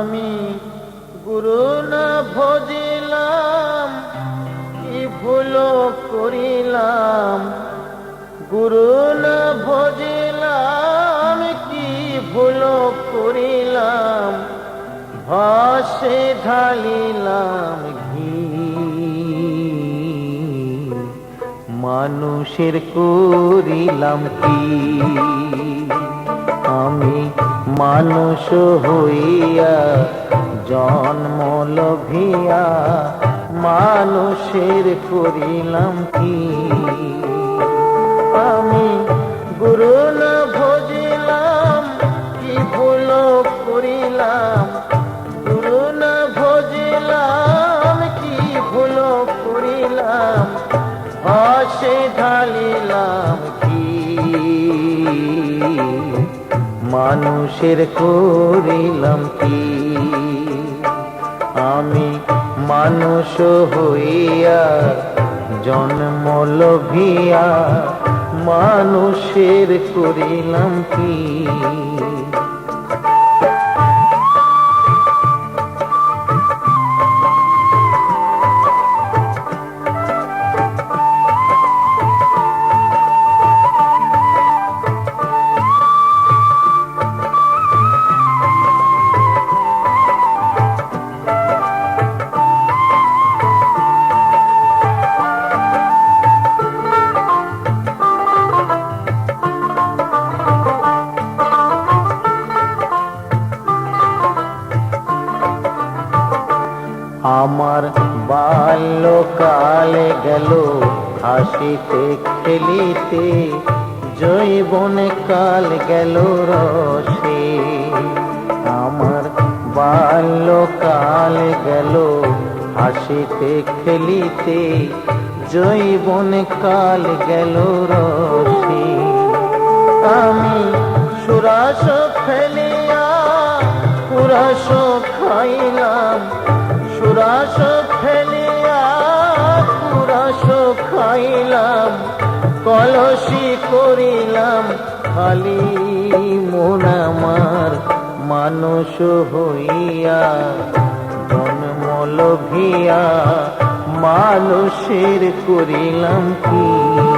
আমি গুরু না ভজিলাম, কি ভুল করিলাম? গুরু না ভজিলাম, কি ভুল করিলাম? ভাসে ঢালিলাম ঘি। মানুষের করিলাম কি? আমি মানুষ হইয়া জন্ম লভিয়া মানুষের করিলাম কি? আমি মানুষের করিলাম কি? আমি মানুষ হইয়া জন্ম লভিয়া মানুষের করিলাম কি? আমার বাল্যকালে গেল হাসিতে, খেলিতে জৈবনে কাল গেল রসে। আমার বাল্যকাল গেল হাসিতে, খেলিতে জৈবনে কাল গেল রসে। আমি সুরাস ফেলিয়া পুরাস করিলাম খালি মন আমার। মানুষ হইয়া জন্মলভিয়া। মানুষের করিলাম কি?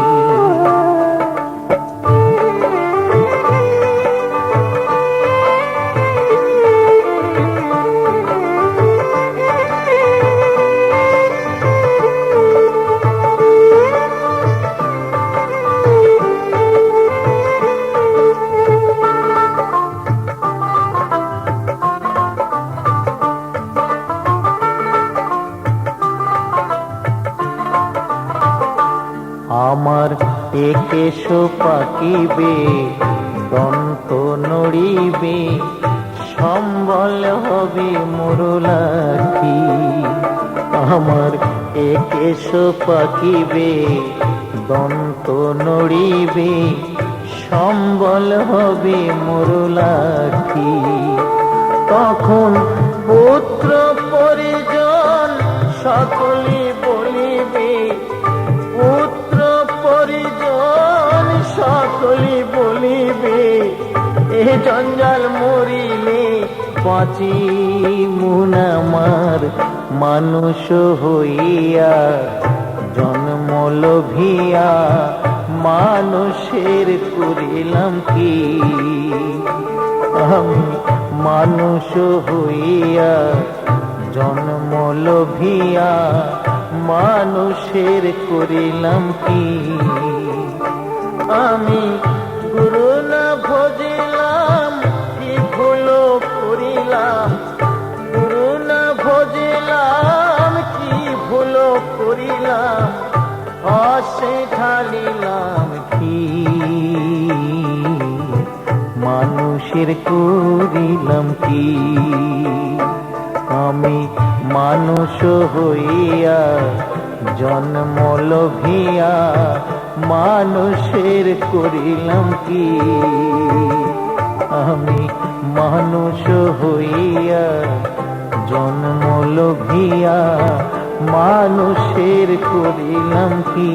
আমার একেশ পাকিবে, দন্ত নড়িবে, সম্বল হবে মুরলাঠি। আমার একেশ পাকিবে, দন্ত নড়িবে, সম্বল হবে মুরলাঠি। তখন পুত্র পরিজন সকলে জঞ্জাল মরিলে পাঁচি মুন আমার। মানুষ হইয়া জন্ম মানুষের করিলাম কি? আমি মানুষ হইয়া জন্ম মানুষের করিলাম কি? আমি গুরু না ভজিলাম মানুষের করিলাম কি? আমি মানুষ হইয়া জন্ম লভিয়া মানুষের করিলাম কি? আমি মানুষ হইয়া জন্ম লভিয়া মানুষের করিলাম কি?